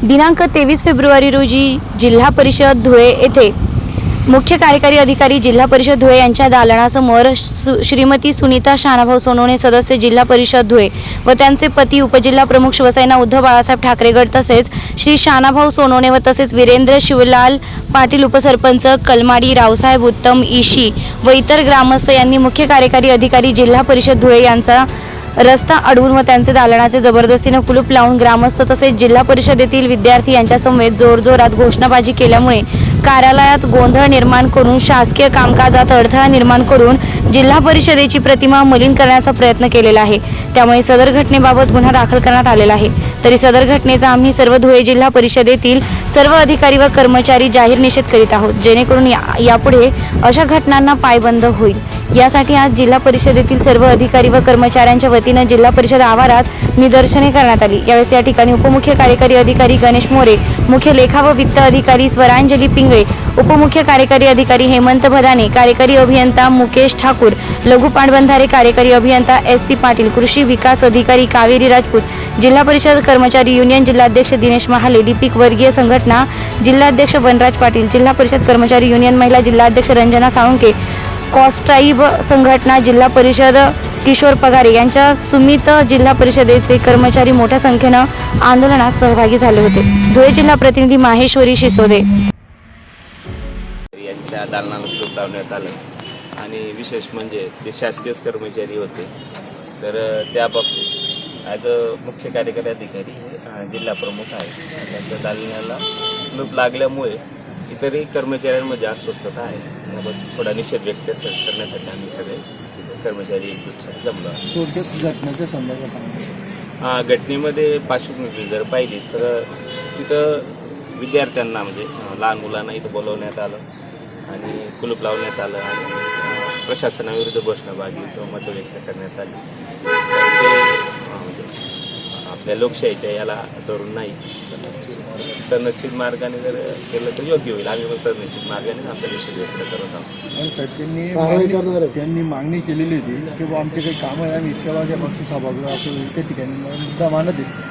दिनांक तेवीस फेब्रुवारी रोजी जिल्हा परिषद धुळे येथे मुख्य कार्यकारी अधिकारी जिल्हा परिषद धुळे यांच्या दालनासमोर सु श्रीमती सुनीता शानाभाऊ सोनवणे सदस्य जिल्हा परिषद धुळे व त्यांचे पती उपजिल्हा प्रमुख शिवसेना उद्धव बाळासाहेब ठाकरेगड तसेच श्री शानाभाऊ सोनवणे व तसेच वीरेंद्र शिवलाल पाटील उपसरपंच कलमाडी रावसाहेब उत्तम इशी व इतर ग्रामस्थ यांनी मुख्य कार्यकारी अधिकारी जिल्हा परिषद धुळे यांचा रस्ता अडवून व त्यांचे दालनाचे जबरदस्तीनं कुलूप लावून ग्रामस्थ तसेच जिल्हा परिषदेतील विद्यार्थी यांच्यासमवेत जोरजोरात घोषणाबाजी केल्यामुळे कार्यालयात गोंधळ निर्माण करून शासकीय कामकाजात अडथळा निर्माण करून जिल्हा परिषदेची प्रतिमा मलिन करण्याचा प्रयत्न केलेला आहे. त्यामुळे सदर घटनेबाबत गुन्हा दाखल करण्यात आलेला आहे. तरी सदर घटनेचा आम्ही सर्व धुळे जिल्हा परिषदेतील सर्व अधिकारी व कर्मचारी जाहीर निषेध करीत आहोत. जेणेकरून या- यापुढे अशा घटनांना पायबंद होईल. यासाठी आज जिल्हा परिषदेतील सर्व अधिकारी व कर्मचाऱ्यांच्या वतीनं जिल्हा परिषद आवारात निदर्शने करण्यात आली. यावेळेस या ठिकाणी उपमुख्य कार्यकारी अधिकारी गणेश मोरे मुख्य लेखा व वित्त अधिकारी स्वरांजली पिंगळे उपमुख्य कार्यकारी अधिकारी हेमंत भदाने कार्यकारी अभियंता मुकेश ठाकूर लघु पाटबंधारे कार्यकारी अभियंता एस सी पाटील कृषी विकास अधिकारी कावेरी राजपूत जिल्हा परिषद कर्मचारी युनियन जिल्हाध्यक्ष दिनेश महाले लिपिक वर्गीय संघटना जिल्हाध्यक्ष वनराज पाटील जिल्हा परिषद कर्मचारी युनियन महिला जिल्हाध्यक्ष रंजना साळुंके कॉस्ट्राईब संघटना जिल्हा परिषद किशोर पगारे यांच्या सुमित जिल्हा परिषदेचे कर्मचारी मोठ्या संख्येनं आंदोलनात सहभागी झाले होते. धुळे जिल्हा प्रतिनिधी माहेश्वरी शिसोदे. यांच्या दालनाला कुलूप लावण्यात आलं. आणि विशेष म्हणजे ते शासकीय कर्मचारी होते. तर त्या बाबतीत ॲज अ मुख्य कार्यकारी अधिकारी जिल्हा प्रमुख आहे त्यांच्या दालनाला लूप लागल्यामुळे इतरही कर्मचाऱ्यांमध्ये अस्वस्थता आहे. त्याबाबत थोडा निषेध व्यक्त करण्यासाठी आम्ही सगळे कर्मचारी एकजूट जमलो. थोडक्यात घटनेच्या संदर्भात सांगा हा, घटनेमध्ये पार्श्वभूमी जर पाहिली तर तिथं विद्यार्थ्यांना म्हणजे लहान मुलांना इथं बोलवण्यात आलं आणि कुलूप लावण्यात आलं आणि प्रशासनाविरुद्ध घोषणाबाजी किंवा मतं व्यक्त करण्यात आली. आपल्या लोकशाहीच्या याला धरून नाही. संरक्षित मार्गाने जर केलं तर योग्य होईल. आम्ही पण संरक्षित मार्गाने आपल्या निषेध व्यक्त करत आहोत. त्यांनी मागणी- त्यांनी मागणी केलेली होती की बुवा आमचे काही कामं आहे आम्ही इतक्या वाजेपासून सभागृह असं इतक्या ठिकाणी मुद्दा मांडत आहे.